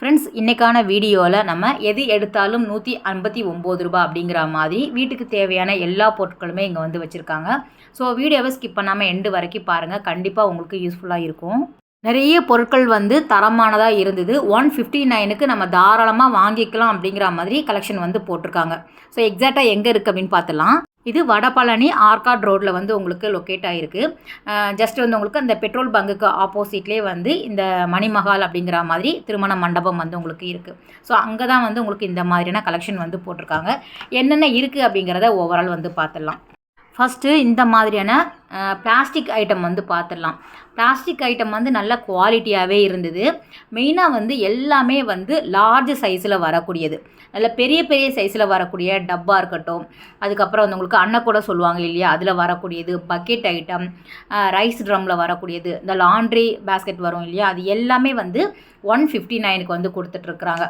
Friends இன்றைக்கான வீடியோவில் நம்ம எது எடுத்தாலும் நூற்றி ஐம்பத்தி ஒம்பது ரூபா அப்படிங்கிற மாதிரி வீட்டுக்கு தேவையான எல்லா பொருட்களுமே இங்கே வந்து வச்சுருக்காங்க. ஸோ வீடியோவை ஸ்கிப் பண்ணாமல் எண்டு வரைக்கும் பாருங்கள் கண்டிப்பாக உங்களுக்கு யூஸ்ஃபுல்லாக இருக்கும். நிறைய பொருட்கள் வந்து தரமானதாக இருந்தது. ஒன் ஃபிஃப்டி நைனுக்கு நம்ம தாராளமாக வாங்கிக்கலாம் அப்படிங்கிற மாதிரி கலெக்ஷன் வந்து போட்டிருக்காங்க. ஸோ எக்ஸாக்டாக எங்கே இருக்குது அப்படின்னு பார்த்துலாம் இது வடபழனி ஆர்காட் ரோட்டில் வந்து உங்களுக்கு லொக்கேட் ஆகிருக்கு ஜஸ்ட் வந்து உங்களுக்கு அந்த பெட்ரோல் பங்குக்கு ஆப்போசிட்லேயே வந்து இந்த மணிமஹால் அப்படிங்கிற மாதிரி திருமண மண்டபம் வந்து உங்களுக்கு இருக்குது ஸோ அங்கே தான் வந்து உங்களுக்கு இந்த மாதிரியான கலெக்ஷன் வந்து போட்டிருக்காங்க. என்னென்ன இருக்குது அப்படிங்கிறத ஓவரால் வந்து பார்த்துடலாம். ஃபஸ்ட்டு இந்த மாதிரியான பிளாஸ்டிக் ஐட்டம் வந்து பார்த்துடலாம் பிளாஸ்டிக் ஐட்டம் வந்து நல்ல குவாலிட்டியாகவே இருந்தது. மெயினாக வந்து எல்லாமே வந்து லார்ஜ் சைஸில் வரக்கூடியது. நல்ல பெரிய பெரிய சைஸில் வரக்கூடிய டப்பா இருக்கட்டும். அதுக்கப்புறம் வந்து உங்களுக்கு அன்ன கூட சொல்லுவாங்க இல்லையா? அதில் வரக்கூடியது பக்கெட் ஐட்டம் ரைஸ் ட்ரம்மில் வரக்கூடியது இந்த லாண்ட்ரி பேஸ்கெட் வரும் இல்லையா? அது எல்லாமே வந்து ஒன் ஃபிஃப்டி நைனுக்கு வந்து கொடுத்துட்ருக்குறாங்க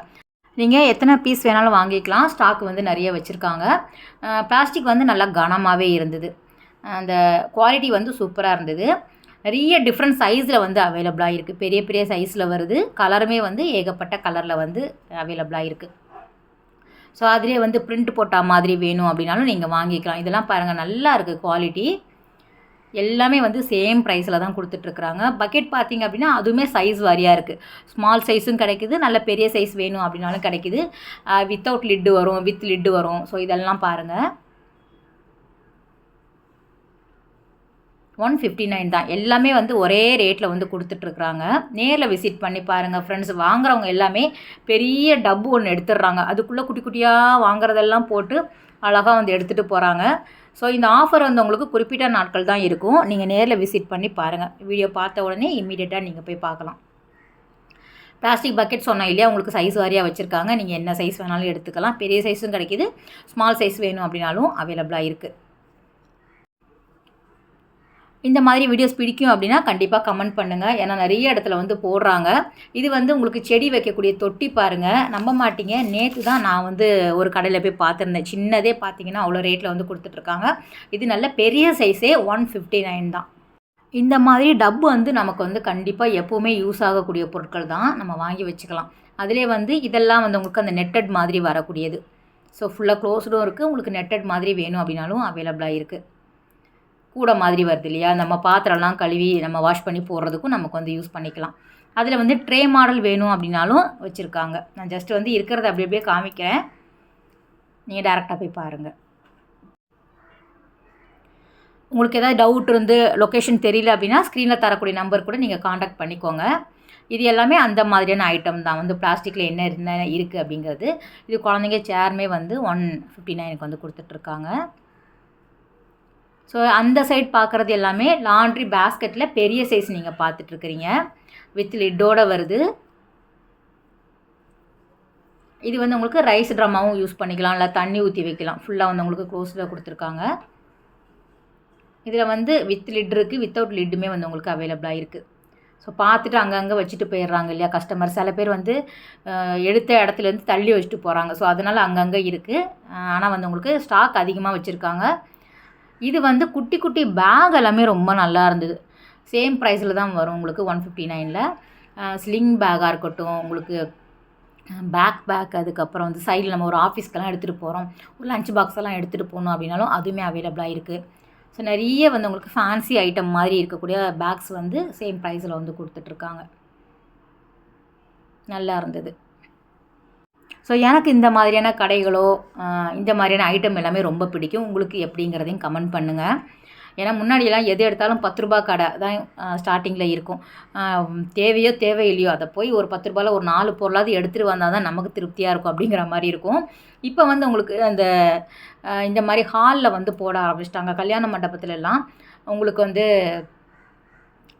நீங்கள் எத்தனை பீஸ் வேணாலும் வாங்கிக்கலாம். ஸ்டாக் வந்து நிறைய வச்சுருக்காங்க. பிளாஸ்டிக் வந்து நல்லா கனமாகவே இருந்தது. அந்த குவாலிட்டி வந்து சூப்பராக இருந்தது. நிறைய டிஃப்ரெண்ட் சைஸில் வந்து அவைலபிளாக இருக்குது பெரிய பெரிய சைஸில் வருது. கலருமே வந்து ஏகப்பட்ட கலரில் வந்து அவைலபிளாக இருக்குது ஸோ அதிலே வந்து பிரிண்ட் போட்டால் மாதிரி வேணும் அப்படின்னாலும் நீங்கள் வாங்கிக்கலாம். இதெல்லாம் பாருங்கள் நல்லா இருக்குது குவாலிட்டி எல்லாமே வந்து சேம் ப்ரைஸில் தான் கொடுத்துட்ருக்குறாங்க. பக்கெட் பார்த்திங்க அப்படின்னா அதுவுமே சைஸ் வாரியாக இருக்குது ஸ்மால் சைஸும் கிடைக்குது நல்ல பெரிய சைஸ் வேணும் அப்படின்னாலும் கிடைக்குது. வித்தவுட் லிட்டு வரும் வித் லிட்டு வரும். ஸோ இதெல்லாம் பாருங்கள் ஒன் ஃபிஃப்டி நைன் தான். எல்லாமே வந்து ஒரே ரேட்டில் வந்து கொடுத்துட்ருக்குறாங்க. நேரில் விசிட் பண்ணி பாருங்கள் ஃப்ரெண்ட்ஸ் வாங்குறவங்க எல்லாமே பெரிய டப்பு ஒன்று எடுத்துடுறாங்க. அதுக்குள்ளே குட்டி குட்டியாக வாங்குறதெல்லாம் போட்டு அழகாக வந்து எடுத்துகிட்டு போகிறாங்க ஸோ இந்த ஆஃபர் வந்து உங்களுக்கு குறிப்பிட்ட நாட்கள் தான் இருக்கும். நீங்கள் நேரில் விசிட் பண்ணி பாருங்கள் வீடியோ பார்த்த உடனே இம்மீடியட்டாக நீங்கள் போய் பார்க்கலாம். பிளாஸ்டிக் பக்கெட் சொன்னோம் இல்லையா? உங்களுக்கு சைஸ் வாரியாக வச்சுருக்காங்க. நீங்கள் என்ன சைஸ் வேணாலும் எடுத்துக்கலாம். பெரிய சைஸும் கிடைக்கிது. ஸ்மால் சைஸ் வேணும் அப்படின்னாலும் அவைலபிளாக இருக்குது இந்த மாதிரி வீடியோஸ் பிடிக்கும் அப்படின்னா கண்டிப்பாக கமெண்ட் பண்ணுங்கள் ஏன்னா நிறைய இடத்துல வந்து போடுறாங்க. இது வந்து உங்களுக்கு செடி வைக்கக்கூடிய தொட்டி பாருங்கள் நம்ப மாட்டீங்க. நேற்று தான் நான் வந்து ஒரு கடையில் போய் பார்த்துருந்தேன். சின்னதே பார்த்தீங்கன்னா அவ்வளோ ரேட்டில் வந்து கொடுத்துட்ருக்காங்க. இது நல்ல பெரிய சைஸே ஒன் ஃபிஃப்டி நைன் தான். இந்த மாதிரி டப்பு வந்து நமக்கு வந்து கண்டிப்பாக எப்போவுமே யூஸ் ஆகக்கூடிய பொருட்கள் தான். நம்ம வாங்கி வச்சுக்கலாம். அதிலே வந்து இதெல்லாம் வந்து உங்களுக்கு அந்த நெட்டட் மாதிரி வரக்கூடியது. ஸோ ஃபுல்லாக க்ளோஸ்டும் இருக்குது உங்களுக்கு நெட்டட் மாதிரி வேணும் அப்படின்னாலும் அவைலபிளாக இருக்குது கூட மாதிரி வருது இல்லையா? நம்ம பாத்திரம்லாம் கழுவி நம்ம வாஷ் பண்ணி போடுறதுக்கும் நமக்கு வந்து யூஸ் பண்ணிக்கலாம். அதில் வந்து ட்ரே மாடல் வேணும் அப்படின்னாலும் வச்சுருக்காங்க. நான் ஜஸ்ட் வந்து இருக்கிறத அப்படி அப்படியே காமிக்கிறேன். நீங்கள் டேரெக்டாக போய் பாருங்கள் உங்களுக்கு எதாவது டவுட் இருந்து லொக்கேஷன் தெரியல அப்படின்னா ஸ்க்ரீனில் தரக்கூடிய நம்பர் கூட நீங்கள் காண்டாக்ட் பண்ணிக்கோங்க. இது எல்லாமே அந்த மாதிரியான ஐட்டம் தான். வந்து பிளாஸ்டிக்கில் என்ன என்ன இருக்குது அப்படிங்கிறது. இது குழந்தைங்க சேர்மே வந்து ஒன் ஃபிஃப்டி நைனுக்கு வந்து கொடுத்துட்ருக்காங்க ஸோ அந்த சைட் பார்க்குறது எல்லாமே லாண்ட்ரி பேஸ்கெட்டில் பெரிய சைஸ் நீங்கள் பார்த்துட்ருக்குறீங்க வித் லிட்டோட வருது. இது வந்து உங்களுக்கு ரைஸ் ட்ரம்மாவும் யூஸ் பண்ணிக்கலாம். இல்லை தண்ணி ஊற்றி வைக்கலாம். ஃபுல்லாக வந்து உங்களுக்கு க்ளோஸில் கொடுத்துருக்காங்க. இதில் வந்து வித் லிட் இருக்குது வித்தவுட் லிட்டுமே வந்து உங்களுக்கு அவைலபிளாக இருக்குது ஸோ பார்த்துட்டு அங்கங்கே வச்சுட்டு போயிடுறாங்க இல்லையா கஸ்டமர் சில பேர் வந்து எடுத்த இடத்துலேருந்து தள்ளி வச்சுட்டு போகிறாங்க ஸோ அதனால் அங்கங்கே இருக்குது ஆனால் வந்து உங்களுக்கு ஸ்டாக் அதிகமாக வச்சுருக்காங்க. இது வந்து குட்டி குட்டி பேக் எல்லாமே ரொம்ப நல்லா இருந்தது. சேம் ப்ரைஸில் தான் வரும் உங்களுக்கு ஒன் ஃபிஃப்டி நைனில் ஸ்லிங் பேக்காக இருக்கட்டும் உங்களுக்கு பேக் பேக் அதுக்கப்புறம் வந்து சைடில் நம்ம ஒரு ஆஃபீஸ்க்கெல்லாம் எடுத்துகிட்டு போகிறோம் ஒரு லஞ்ச் பாக்ஸ் எல்லாம் எடுத்துகிட்டு போகணும் அப்படின்னாலும் அதுவுமே அவைலபிளாக இருக்குது ஸோ நிறைய வந்து உங்களுக்கு ஃபேன்சி ஐட்டம் மாதிரி இருக்கக்கூடிய பேக்ஸ் வந்து சேம் ப்ரைஸில் வந்து கொடுத்துட்ருக்காங்க நல்லா இருந்தது. ஸோ எனக்கு இந்த மாதிரியான கடைகளோ இந்த மாதிரியான ஐட்டம் எல்லாமே ரொம்ப பிடிக்கும். உங்களுக்கு எப்படிங்கிறதையும் கமெண்ட் பண்ணுங்கள் ஏன்னா முன்னாடியெல்லாம் எது எடுத்தாலும் பத்து ரூபா கடை தான் ஸ்டார்டிங்கில் இருக்கும். தேவையோ தேவையில்லையோ அதை போய் ஒரு பத்து ரூபாயில் ஒரு நாலு பொருளாவது எடுத்துகிட்டு வந்தால் தான் நமக்கு திருப்தியாக இருக்கும் அப்படிங்கிற மாதிரி இருக்கும். இப்போ வந்து உங்களுக்கு அந்த இந்த மாதிரி ஹாலில் வந்து போட ஆரம்பிச்சிட்டாங்க. கல்யாண மண்டபத்துலலாம் உங்களுக்கு வந்து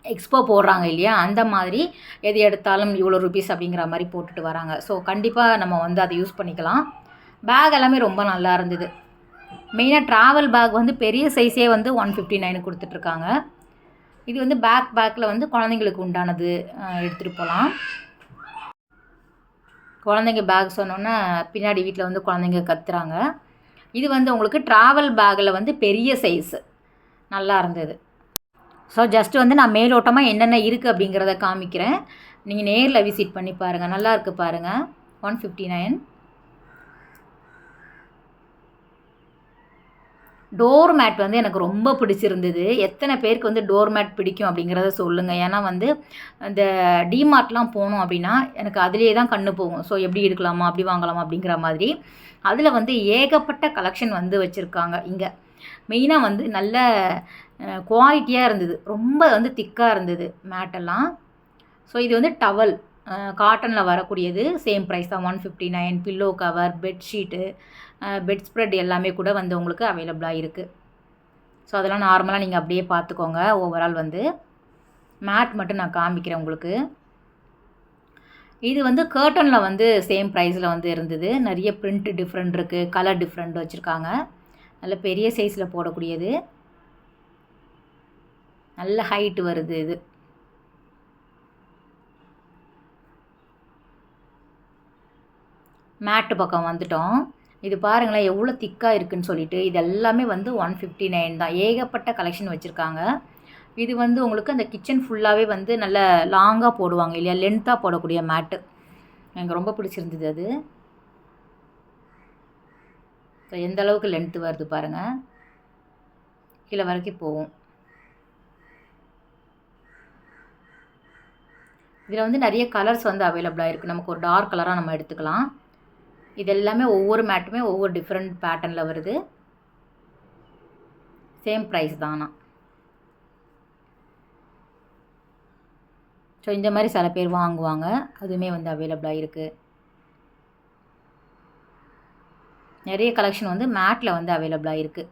எக்ஸ்போ போடுறாங்க இல்லையா? அந்த மாதிரி எது எடுத்தாலும் இவ்வளோ ருபீஸ் அப்படிங்கிற மாதிரி போட்டுட்டு வராங்க. ஸோ கண்டிப்பாக நம்ம வந்து அதை யூஸ் பண்ணிக்கலாம். பேக் எல்லாமே ரொம்ப நல்லா இருந்தது. மெயினாக ட்ராவல் பேக் வந்து பெரிய சைஸே வந்து ஒன் ஃபிஃப்டி நைன் கொடுத்துட்ருக்காங்க இது வந்து பேக் பேக்கில் வந்து குழந்தைங்களுக்கு உண்டானது எடுத்துகிட்டு போகலாம் குழந்தைங்க பேக் சொன்னோன்னே பின்னாடி வீட்டில் வந்து குழந்தைங்க கத்துறாங்க. இது வந்து உங்களுக்கு ட்ராவல் பேக்கில் வந்து பெரிய சைஸு நல்லா இருந்தது. ஸோ ஜஸ்ட் வந்து நான் மேலோட்டமாக என்னென்ன இருக்குது அப்படிங்கிறத காமிக்கிறேன். நீங்கள் நேரில் விசிட் பண்ணி பாருங்கள் நல்லா இருக்கு பாருங்கள் one fifty nine door mat வந்து எனக்கு ரொம்ப பிடிச்சிருந்தது. எத்தனை பேருக்கு வந்து டோர் மேட் பிடிக்கும் அப்படிங்கிறத சொல்லுங்கள் ஏன்னா வந்து இந்த டிமார்ட்லாம் போனோம் அப்படின்னா எனக்கு அதிலே தான் கண்ணு போகும். ஸோ எப்படி எடுக்கலாமா அப்படி வாங்கலாமா அப்படிங்கிற மாதிரி. அதில் வந்து ஏகப்பட்ட கலெக்ஷன் வந்து வச்சுருக்காங்க இங்கே. மெயினாக வந்து நல்ல குவாலிட்டியாக இருந்தது. ரொம்ப வந்து திக்காக இருந்தது மேட்டெல்லாம் ஸோ இது வந்து டவல் காட்டனில் வரக்கூடியது. சேம் ப்ரைஸ் தான். One fifty nine pillow cover bedsheet bed spread எல்லாமே கூட வந்து உங்களுக்கு அவைலபிளாக இருக்குது ஸோ அதெல்லாம் நார்மலாக நீங்கள் அப்படியே பார்த்துக்கோங்க. ஓவரால் வந்து மேட் மட்டும் நான் காமிக்கிறேன் உங்களுக்கு. இது வந்து கர்ட்டனில் வந்து சேம் ப்ரைஸில் வந்து இருந்தது. நிறைய பிரிண்ட் டிஃப்ரெண்ட் இருக்குது கலர் டிஃப்ரெண்ட் வச்சுருக்காங்க. நல்ல பெரிய சைஸில் போடக்கூடியது. நல்ல ஹைட்டு வருது இது. மேட்டு பக்கம் வந்துட்டோம். இது பாருங்களேன் எவ்வளோ திக்காக இருக்குதுன்னு சொல்லிட்டு இது எல்லாமே வந்து ஒன் ஃபிஃப்டி நைன் தான். ஏகப்பட்ட கலெக்ஷன் வச்சுருக்காங்க. இது வந்து உங்களுக்கு அந்த கிச்சன் ஃபுல்லாகவே வந்து நல்ல லாங்காக போடுவாங்க இல்லையா? லென்த்தாக போடக்கூடிய மேட்டு எனக்கு ரொம்ப பிடிச்சிருந்தது அது. ஸோ எந்த அளவுக்கு லென்த்து வருது பாருங்கள் கீழே வரைக்கும் போகும். இதில் வந்து நிறைய கலர்ஸ் வந்து அவைலபிளாக இருக்குது நமக்கு ஒரு டார்க் கலராக நம்ம எடுத்துக்கலாம். இது எல்லாமே ஒவ்வொரு மேட்டுமே ஒவ்வொரு டிஃப்ரெண்ட் பேட்டர்னில் வருது. சேம் ப்ரைஸ் தானா ஸோ இந்த மாதிரி சில பேர் வாங்குவாங்க. அதுவுமே வந்து அவைலபிளாக இருக்குது நிறைய கலெக்ஷன் வந்து மேட்டில் வந்து அவைலபிளாக இருக்குது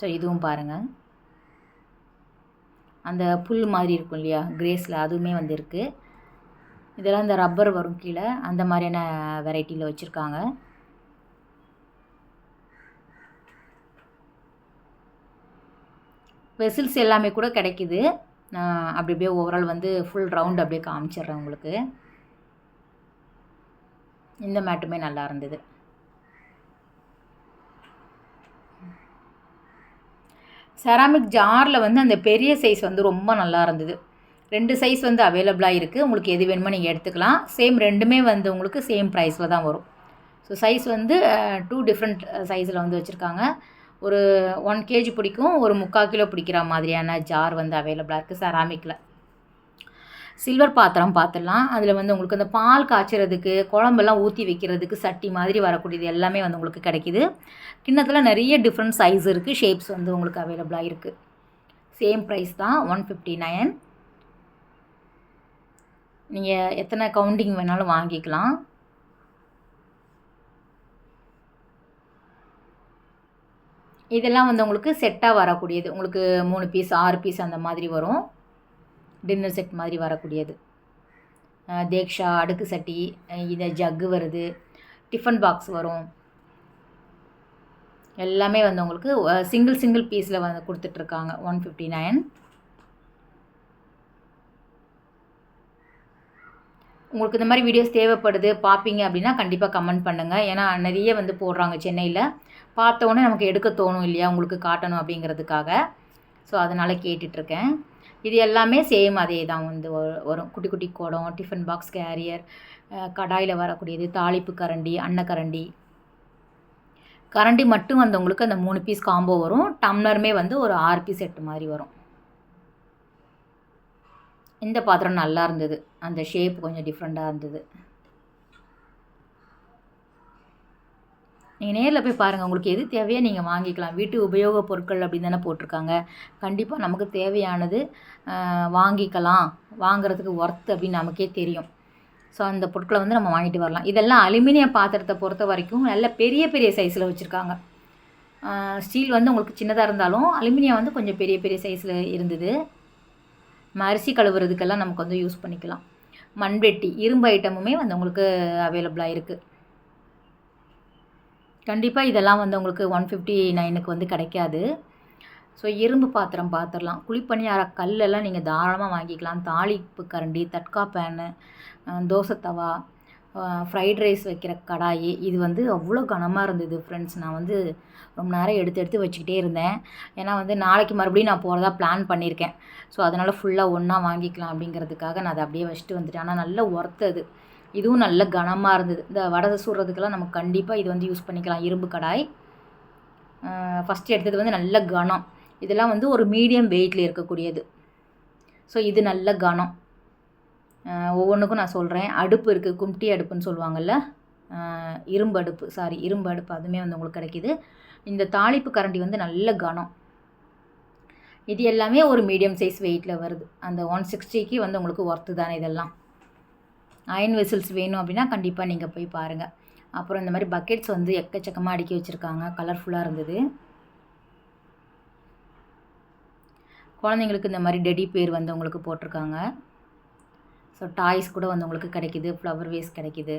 ஸோ இதுவும் பாருங்கள் அந்த புல் மாதிரி இருக்கும் இல்லையா? கிரேஸில் அதுவுமே வந்திருக்கு. இதெல்லாம் இந்த ரப்பர் வரும் கீழே. அந்த மாதிரியான வெரைட்டியில் வச்சுருக்காங்க. வெசில்ஸ் எல்லாமே கூட கிடைக்குது. நான் அப்படி அப்படியே ஓவரால் வந்து ஃபுல் ரவுண்ட் அப்படியே காமிச்சிடுறேன் உங்களுக்கு. இந்த மேட்டுமே நல்லா இருந்தது. செராமிக் ஜாரில் வந்து அந்த பெரிய சைஸ் வந்து ரொம்ப நல்லா இருந்தது. ரெண்டு சைஸ் வந்து அவைலபிளாக இருக்குது உங்களுக்கு எது வேணுமோ நீங்கள் எடுத்துக்கலாம். சேம் ரெண்டுமே வந்து உங்களுக்கு சேம் ப்ரைஸில் தான் வரும். ஸோ சைஸ் வந்து டூ டிஃப்ரெண்ட் சைஸில் வந்து வச்சுருக்காங்க. ஒரு ஒன் கேஜி பிடிக்கும் ஒரு முக்கால் கிலோ பிடிக்கிற மாதிரியான ஜார் வந்து அவைலபிளாக இருக்குது செராமிக்கில் சில்வர் பாத்திரம் பார்த்துடலாம் அதில் வந்து உங்களுக்கு அந்த பால் காய்ச்சறதுக்கு குழம்பெல்லாம் ஊற்றி வைக்கிறதுக்கு சட்டி மாதிரி வரக்கூடியது எல்லாமே வந்து உங்களுக்கு கிடைக்கிது. கிண்ணத்தில் நிறைய டிஃப்ரெண்ட் சைஸ் இருக்குது ஷேப்ஸ் வந்து உங்களுக்கு அவைலபிளாக இருக்குது சேம் ப்ரைஸ் தான் ஒன் ஃபிஃப்டி நைன் நீங்கள் எத்தனை கவுண்டிங் வேணாலும் வாங்கிக்கலாம். இதெல்லாம் வந்து உங்களுக்கு செட்டாக வரக்கூடியது. உங்களுக்கு மூணு பீஸ் ஆறு பீஸ் அந்த மாதிரி வரும். டின்னர் செட் மாதிரி வரக்கூடியது. தேக்ஷா அடுக்கு சட்டி இது ஜக்கு வருது டிஃபன் பாக்ஸ் வரும். எல்லாமே வந்து உங்களுக்கு சிங்கிள் சிங்கிள் பீஸில் வந்து கொடுத்துட்ருக்காங்க. One fifty nine. உங்களுக்கு இந்த மாதிரி வீடியோஸ் தேவைப்படுது பார்ப்பீங்க அப்படின்னா கண்டிப்பாக கமெண்ட் பண்ணுங்கள் ஏன்னா நிறைய வந்து போடுறாங்க சென்னையில். பார்த்தோன்னே நமக்கு எடுக்க தோணும் இல்லையா உங்களுக்கு காட்டணும் அப்படிங்கிறதுக்காக. ஸோ அதனால் கேட்டுட்ருக்கேன். இது எல்லாமே சேம் அதே தான் வந்து வரும் குட்டி குட்டி குடம் டிஃபன் பாக்ஸ் கேரியர் கடாயில் வரக்கூடியது தாளிப்பு கரண்டி அன்னக்கரண்டி கரண்டி. மட்டும் வந்து உங்களுக்கு அந்த மூணு பீஸ் காம்போ வரும். டம்ளருமே வந்து ஒரு ஆறு பீஸ் செட்டு மாதிரி வரும். இந்த பாத்திரம் நல்லா இருந்தது. அந்த ஷேப் கொஞ்சம் டிஃப்ரெண்ட்டாக இருந்தது. நீங்கள் நேரில் போய் பாருங்கள் உங்களுக்கு எது தேவையோ நீங்கள் வாங்கிக்கலாம். வீட்டு உபயோகப் பொருட்கள் அப்படின்னு தானே போட்டிருக்காங்க. கண்டிப்பாக நமக்கு தேவையானது வாங்கிக்கலாம். வாங்குறதுக்கு ஒர்த் அப்படின்னு நமக்கே தெரியும். ஸோ அந்த பொருட்களை வந்து நம்ம வாங்கிட்டு வரலாம். இதெல்லாம் அலுமினிய பாத்திரத்தை பொறுத்த வரைக்கும் நல்ல பெரிய பெரிய சைஸில் வச்சுருக்காங்க. ஸ்டீல் வந்து உங்களுக்கு சின்னதாக இருந்தாலும் அலுமினியம் வந்து கொஞ்சம் பெரிய பெரிய சைஸில் இருந்தது. அரிசி கழுவுறதுக்கெல்லாம் நமக்கு வந்து யூஸ் பண்ணிக்கலாம். மண்வெட்டி இரும்பு ஐட்டமுமே வந்து உங்களுக்கு அவைலபிளாக இருக்குது கண்டிப்பாக இதெல்லாம் வந்து உங்களுக்கு ஒன் ஃபிஃப்டி நைனுக்கு வந்து கிடைக்காது. ஸோ இரும்பு பாத்திரம் பார்த்துடலாம் குழிப்பணியார கல்லெல்லாம் நீங்கள் தாராளமாக வாங்கிக்கலாம். தாளிப்பு கரண்டி tadka pan dosa tawa fried rice வைக்கிற கடாயி. இது வந்து அவ்வளோ கனமாக இருந்தது ஃப்ரெண்ட்ஸ் நான் வந்து ரொம்ப நேரம் எடுத்து எடுத்து வச்சுக்கிட்டே இருந்தேன். ஏன்னா வந்து நாளைக்கு மறுபடியும் நான் போகிறதா பிளான் பண்ணியிருக்கேன். ஸோ அதனால் ஃபுல்லாக ஒன்றா வாங்கிக்கலாம் அப்படிங்கிறதுக்காக நான் அதை அப்படியே வச்சுட்டு வந்துட்டேன். ஆனால் நல்ல ஒர்த்து அது. இதுவும் நல்ல கனமாக இருந்தது. இந்த வடை சுடுறதுக்கெல்லாம் நம்ம கண்டிப்பாக இது வந்து யூஸ் பண்ணிக்கலாம். இரும்பு கடாய். ஃபஸ்ட்டு எடுத்தது வந்து நல்ல கனம். இதெல்லாம் வந்து ஒரு மீடியம் வெயிட்டில் இருக்கக்கூடியது. ஸோ இது நல்ல கனம். ஒவ்வொன்றுக்கும் நான் சொல்கிறேன் அடுப்பு இருக்குது கும்டி அடுப்புன்னு சொல்லுவாங்கள்ல இரும்பு அடுப்பு. சாரி இரும்பு அடுப்பு. அதுவுமே வந்து உங்களுக்கு கிடைக்கிது. இந்த தாளிப்பு கரண்டி வந்து நல்ல கனம். இது எல்லாமே ஒரு மீடியம் சைஸ் வெயிட்டில் வருது. அந்த ஒன் சிக்ஸ்டிக்கு வந்து உங்களுக்கு ஒர்த்து தானே இதெல்லாம். அயன் வெசல்ஸ் வேணும் அப்படின்னா கண்டிப்பாக நீங்கள் போய் பாருங்கள் அப்புறம் இந்த மாதிரி பக்கெட்ஸ் வந்து எக்கச்சக்கமாக அடுக்கி வச்சுருக்காங்க. கலர்ஃபுல்லாக இருந்தது. குழந்தைங்களுக்கு இந்த மாதிரி டெடி பேர் வந்து உங்களுக்கு போட்டிருக்காங்க. ஸோ டாய்ஸ் கூட வந்து உங்களுக்கு கிடைக்கிது. ஃப்ளவர் வேஸ் கிடைக்கிது.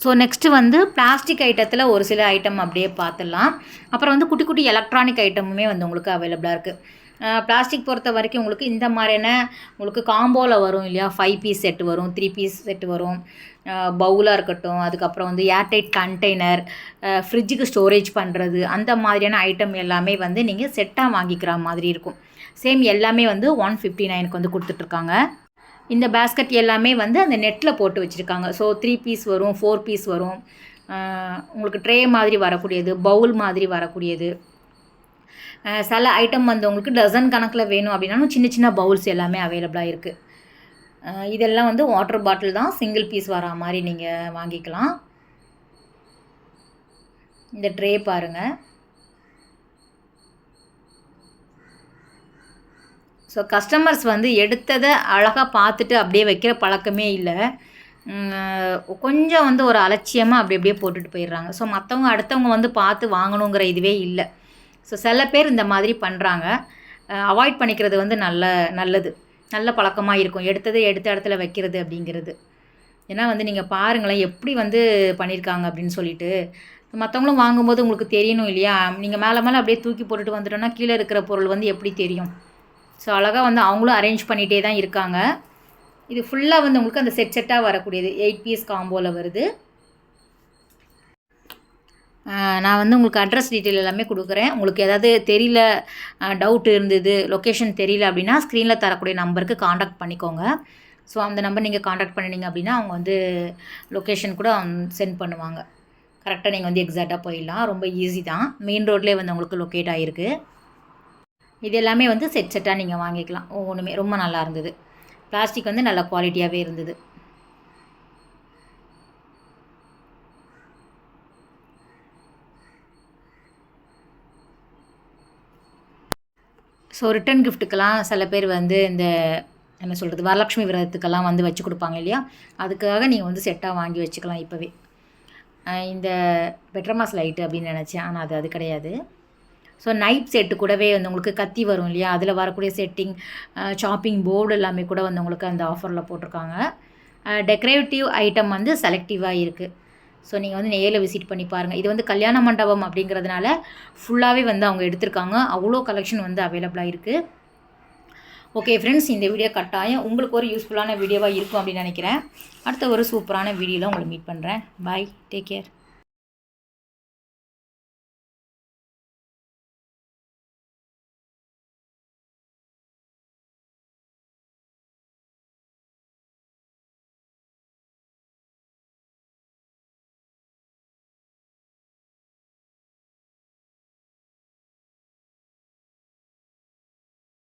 ஸோ நெக்ஸ்ட்டு வந்து பிளாஸ்டிக் ஐட்டத்தில் ஒரு சில ஐட்டம் அப்படியே பார்த்துடலாம். அப்புறம் வந்து குட்டி குட்டி எலக்ட்ரானிக் ஐட்டமுமே வந்து உங்களுக்கு அவைலபிளாக இருக்குது பிளாஸ்டிக் பொறுத்த வரைக்கும் உங்களுக்கு இந்த மாதிரியான உங்களுக்கு காம்போவில் வரும் இல்லையா? ஃபைவ் பீஸ் செட்டு வரும் த்ரீ பீஸ் செட்டு வரும். பவுலாக இருக்கட்டும் அதுக்கப்புறம் வந்து ஏர்டைட் கண்டெய்னர் ஃப்ரிட்ஜுக்கு ஸ்டோரேஜ் பண்ணுறது அந்த மாதிரியான ஐட்டம் எல்லாமே வந்து நீங்கள் செட்டாக வாங்கிக்கிற மாதிரி இருக்கும். சேம் எல்லாமே வந்து ஒன் ஃபிஃப்டி நைனுக்கு வந்து கொடுத்துட்ருக்காங்க. இந்த பேஸ்கட் எல்லாமே வந்து அந்த நெட்டில் போட்டு வச்சுருக்காங்க. ஸோ த்ரீ பீஸ் வரும் ஃபோர் பீஸ் வரும். உங்களுக்கு ட்ரே மாதிரி வரக்கூடியது பவுல் மாதிரி வரக்கூடியது. சில ஐட்டம் வந்து உங்களுக்கு டசன் கணக்கில் வேணும் அப்படின்னாலும் சின்ன சின்ன பவுல்ஸ் எல்லாமே அவைலபிளாக இருக்குது இதெல்லாம் வந்து வாட்டர் பாட்டில் தான் சிங்கிள் பீஸ் வரா மாதிரி நீங்கள் வாங்கிக்கலாம். இந்த ட்ரே பாருங்கள் ஸோ கஸ்டமர்ஸ் வந்து எடுத்ததை அழகாக பார்த்துட்டு அப்படியே வைக்கிற பழக்கமே இல்லை. கொஞ்சம் வந்து ஒரு அலட்சியமாக அப்படி அப்படியே போட்டுட்டு போயிடுறாங்க. ஸோ மற்றவங்க அடுத்தவங்க வந்து பார்த்து வாங்கணுங்கிற இதுவே இல்லை. ஸோ சில பேர் இந்த மாதிரி பண்ணுறாங்க அவாய்ட் பண்ணிக்கிறது வந்து நல்ல நல்லது. நல்ல பழக்கமாக இருக்கும். எடுத்தது எடுத்த இடத்துல வைக்கிறது அப்படிங்கிறது. ஏன்னா வந்து நீங்கள் பாருங்களேன் எப்படி வந்து பண்ணியிருக்காங்க அப்படின்னு சொல்லிட்டு. மற்றவங்களும் வாங்கும்போது உங்களுக்கு தெரியணும் இல்லையா? நீங்கள் மேலே மேலே அப்படியே தூக்கி போட்டுட்டு வந்துட்டோன்னா கீழே இருக்கிற பொருள் வந்து எப்படி தெரியும்? ஸோ அழகாக வந்து அவங்களும் அரேஞ்ச் பண்ணிகிட்டே தான் இருக்காங்க. இது ஃபுல்லாக வந்து உங்களுக்கு அந்த செட் செட்டாக வரக்கூடியது. எயிட் பீஸ் காம்போவில் வருது. நான் வந்து உங்களுக்கு அட்ரஸ் டீட்டெயில் எல்லாமே கொடுக்குறேன். உங்களுக்கு ஏதாவது தெரியல டவுட் இருந்தது லொக்கேஷன் தெரியல அப்படின்னா ஸ்க்ரீனில் தரக்கூடிய நம்பருக்கு காண்டாக்ட் பண்ணிக்கோங்க. ஸோ அந்த நம்பர் நீங்கள் காண்டாக்ட் பண்ணினீங்க அப்படின்னா அவங்க வந்து லொக்கேஷன் கூட சென்ட் பண்ணுவாங்க. கரெக்டாக நீங்கள் வந்து எக்ஸாக்டாக போயிடலாம். ரொம்ப ஈஸி தான். மெயின் ரோட்லேயே வந்து உங்களுக்கு லொக்கேட் ஆகிருக்கு இது எல்லாமே வந்து செட் செட்டாக நீங்கள் வாங்கிக்கலாம். ஒவ்வொன்றுமே ரொம்ப நல்லா இருந்தது. பிளாஸ்டிக் வந்து நல்ல குவாலிட்டியாகவே இருந்தது. ஸோ ரிட்டன் கிஃப்ட்டுக்கெல்லாம் சில பேர் வந்து இந்த என்ன சொல்கிறது வரலட்சுமி விரதத்துக்கெல்லாம் வந்து வச்சு கொடுப்பாங்க இல்லையா? அதுக்காக நீங்கள் வந்து செட்டாக வாங்கி வச்சுக்கலாம் இப்போவே. இந்த பெட்ரமாஸ் லைட்டு அப்படின்னு நினச்சேன். ஆனால் அது அது கிடையாது. ஸோ நைட் செட்டு கூடவே வந்து உங்களுக்கு கத்தி வரும் இல்லையா? அதில் வரக்கூடிய செட்டிங் ஷாப்பிங் போர்டு எல்லாமே கூட வந்து உங்களுக்கு அந்த ஆஃபரில் போட்டிருக்காங்க. டெக்கரேட்டிவ் ஐட்டம் வந்து செலக்டிவாக இருக்குது ஸோ நீங்கள் வந்து நேரில் விசிட் பண்ணி பாருங்கள் இது வந்து கல்யாண மண்டபம் அப்படிங்கிறதுனால ஃபுல்லாகவே வந்து அவங்க எடுத்திருக்காங்க. அவ்வளோ கலெக்ஷன் வந்து அவைலபிளாக இருக்குது ஓகே ஃப்ரெண்ட்ஸ் இந்த வீடியோ கட்டாயம் உங்களுக்கு ஒரு யூஸ்ஃபுல்லான வீடியோவாக இருக்கும் அப்படின்னு நினைக்கிறேன். அடுத்த ஒரு சூப்பரான வீடியோவில் உங்களை மீட் பண்ணுறேன் பாய் டேக் கேர்